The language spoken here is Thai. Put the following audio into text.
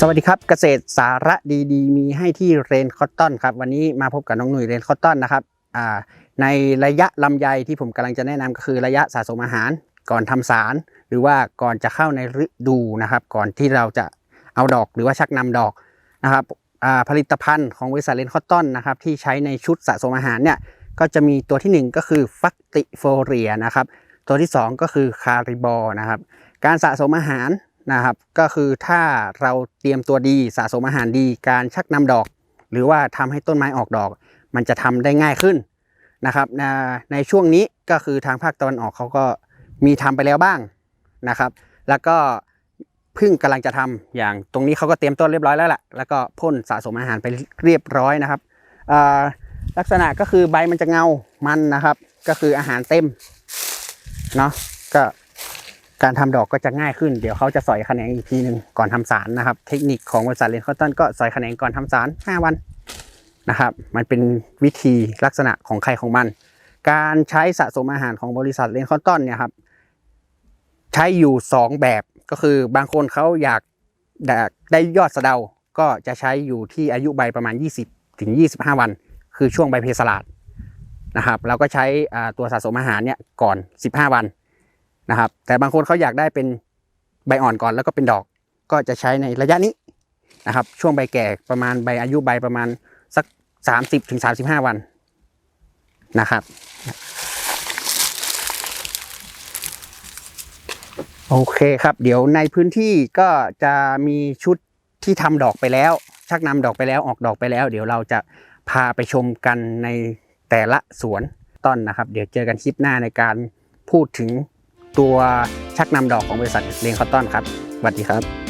สวัสดีครับเกษตรสาระดีๆ มีให้ที่เรนคอตตอนครับวันนี้มาพบกับน้องหนุ่ยเรนคอตตอนนะครับในระยะลำไยที่ผมกำลังจะแนะนำก็คือระยะสะสมอาหารก่อนทำสาร หรือว่าก่อนจะเข้าในฤดูนะครับ ก่อนที่เราจะเอาดอกหรือว่าชักนำดอกนะครับผลิตภัณฑ์ของบริษัทเรนคอตตอนนะครับที่ใช้ในชุดสะสมอาหารเนี่ยก็จะมีตัวทีหนึ่1 ก็คือฟักติโฟเรียนะครับตัวที่ 2 ก็คือคาริบอนะครับการสะสมอาหาร นะครับ ก็คือถ้าเราเตรียมตัวดีสะสมอาหารดีการชักนำดอก หรือว่าทำให้ต้นไม้ออกดอก มันจะทำได้ง่ายขึ้นนะครับในในช่วงนี้ก็คือทางภาคตะวันออกเขาก็มีทำไปแล้วบ้างนะครับ แล้วก็พึ่งกำลังจะทำอย่างตรงนี้เขาก็เตรียมต้นเรียบร้อยแล้วแหละแล้วก็พ่นสะสมอาหารไปเรียบร้อยนะครับลักษณะก็คือใบมันจะเงามันนะครับ ก็คืออาหารเต็มเนาะก็ การทำดอกก็จะง่ายขึ้น เดี๋ยวเขาจะสอยแขนงอีกทีหนึ่งก่อนทำสารนะครับ เทคนิคของบริษัทเรนคอตตันก็สอยแขนงก่อนทำสาร 5 วันนะครับ มันเป็นวิธีลักษณะของใครของมัน การใช้สะสมอาหารของบริษัทเรนคอตตันเนี่ยครับใช้อยู่ 2 แบบก็คือบางคนเขาอยากได้ยอดสะเดา ก็จะใช้อยู่ที่อายุใบประมาณ 20 ถึง 25 วัน คือช่วงใบเพสลาดนะครับเราก็ใช้ตัวสะสมอาหารเนี่ยก่อน 15 วัน นะครับ แต่บางคนเขาอยากได้เป็นใบอ่อนก่อนแล้วก็เป็นดอก ก็จะใช้ในระยะนี้นะครับ ช่วงใบแก่ประมาณใบอายุใบประมาณสัก 30ถึง35 วันนะครับ โอเคครับ เดี๋ยวในพื้นที่ก็จะมีชุดที่ทำดอกไปแล้ว ชักนำดอกไปแล้วออกดอกไปแล้ว เดี๋ยวเราจะพาไปชมกันในแต่ละสวนต้นนะครับ เดี๋ยวเจอกันคลิปหน้าในการพูดถึง ตัวชักนำดอกของบริษัทเลงคอตตอนครับสวัสดีครับ